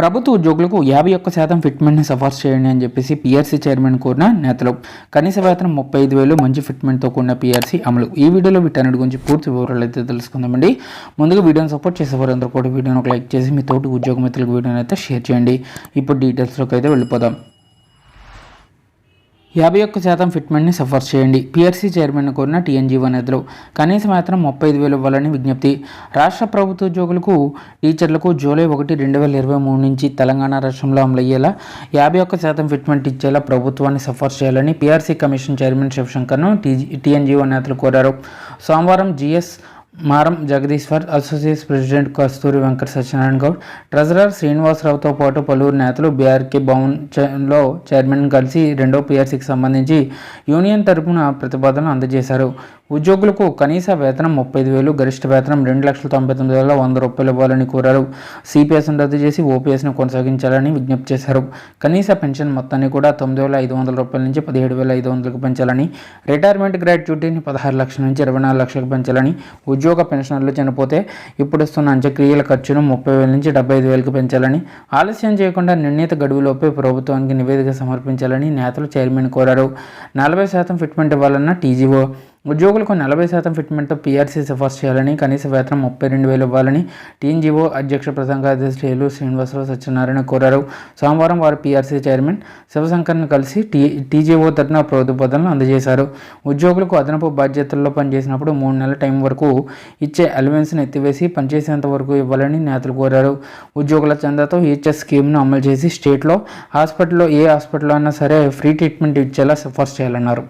ప్రభుత్వ ఉద్యోగులకు యాభై ఒక్క శాతం ఫిట్మెంట్ని సిఫార్సు చేయండి అని చెప్పేసి పీఆర్సీ చైర్మన్ కోరిన నేతలు. కనీస వేతనం ముప్పై ఐదు వేలు మంచి ఫిట్మెంట్తో కూడిన పీఆర్సీ అమలు. ఈ వీడియోలో వీటన్నిటి గురించి పూర్తి వివరాలు అయితే తెలుసుకుందామండి. ముందుగా వీడియోని సపోర్ట్ చేసే వారందరూ కూడా వీడియోని ఒక లైక్ చేసి మీ తోటి ఉద్యోగ మిత్రులకు వీడియోని అయితే షేర్ చేయండి. ఇప్పుడు డీటెయిల్స్లోకి అయితే వెళ్ళిపోదాం. యాభై ఒక్క శాతం ఫిట్మెంట్ని సఫర్ చేయండి. పీఆర్సీ చైర్మన్ కోరిన టీఎన్జీఓ నేతలు కనీస మాత్రం ముప్పై ఐదు వేలు ఇవ్వాలని విజ్ఞప్తి. రాష్ట్ర ప్రభుత్వ ఉద్యోగులకు టీచర్లకు జూలై ఒకటి రెండు వేల ఇరవై మూడు నుంచి తెలంగాణ రాష్ట్రంలో అమలయ్యేలా యాభై ఒక్క శాతం ఫిట్మెంట్ ఇచ్చేలా ప్రభుత్వాన్ని సఫర్ చేయాలని పీఆర్సీ కమిషన్ చైర్మన్ శివశంకర్ను టీ టీఎన్జీఓ నేతలు కోరారు. సోమవారం GS Maram Jagadishwar associate president Kasturi Venkata Satyanarayana Goud treasurer శ్రీనివాసరావుతో పాటు పలువురు నేతలు బీఆర్కే భవన్లో చైర్మన్ కలిసి రెండో పీఆర్సీకి సంబంధించి యూనియన్ తరపున ప్రతిపాదనలు అందజేశారు. ఉద్యోగులకు కనీస వేతనం ముప్పై ఐదు వేలు గరిష్ట వేతనం రెండు లక్షల తొంభై తొమ్మిది వేల వంద రూపాయలు ఇవ్వాలని కోరారు. సిపిఎస్ను రద్దు చేసి ఓపీఎస్ను కొనసాగించాలని విజ్ఞప్తి చేశారు. కనీస పెన్షన్ మొత్తాన్ని కూడా తొమ్మిది వేల ఐదు వందల రూపాయల నుంచి పదిహేడు వేల ఐదు వందలకు పెంచాలని రిటైర్మెంట్ గ్రాట్యుటీని పదహారు లక్షల నుంచి ఇరవై నాలుగు లక్షలకు పెంచాలని ఉద్యోగ పెన్షనర్లు చనిపోతే ఇప్పుడు ఇస్తున్న అంత్యక్రియల ఖర్చును ముప్పై వేల నుంచి డెబ్బై ఐదు వేలకు పెంచాలని ఆలస్యం చేయకుండా నిర్ణీత గడువులోపే ప్రభుత్వానికి నివేదిక సమర్పించాలని నేతలు చైర్మన్ కోరారు. నలభై శాతం ఫిట్మెంట్ ఇవ్వాలన్న టీజీఓ ఉద్యోగులకు నలభై శాతం ఫిట్మెంట్తో పీఆర్సీ సిఫార్సు చేయాలని కనీస వేతనం ముప్పై రెండు వేలు ఇవ్వాలని టీఎన్జీఓ అధ్యక్ష ప్రధాన కార్యదర్శి శ్రీనివాసరావు సత్యనారాయణ కోరారు. సోమవారం వారు పీఆర్సీ చైర్మన్ శివశంకర్ను కలిసి టీ టీజీఓ తరఫున ప్రతిపాదనలు అందజేశారు. ఉద్యోగులకు అదనపు బాధ్యతల్లో పనిచేసినప్పుడు మూడు నెలల టైం వరకు ఇచ్చే అలవెన్స్ను ఎత్తివేసి పనిచేసేంత వరకు ఇవ్వాలని నేతలు కోరారు. ఉద్యోగుల చందాతో ఈహెచ్ఎస్ స్కీమ్ను అమలు చేసి స్టేట్లో హాస్పిటల్లో ఏ హాస్పిటల్లో అయినా సరే ఫ్రీ ట్రీట్మెంట్ ఇచ్చేలా సిఫార్సు చేయాలన్నారు.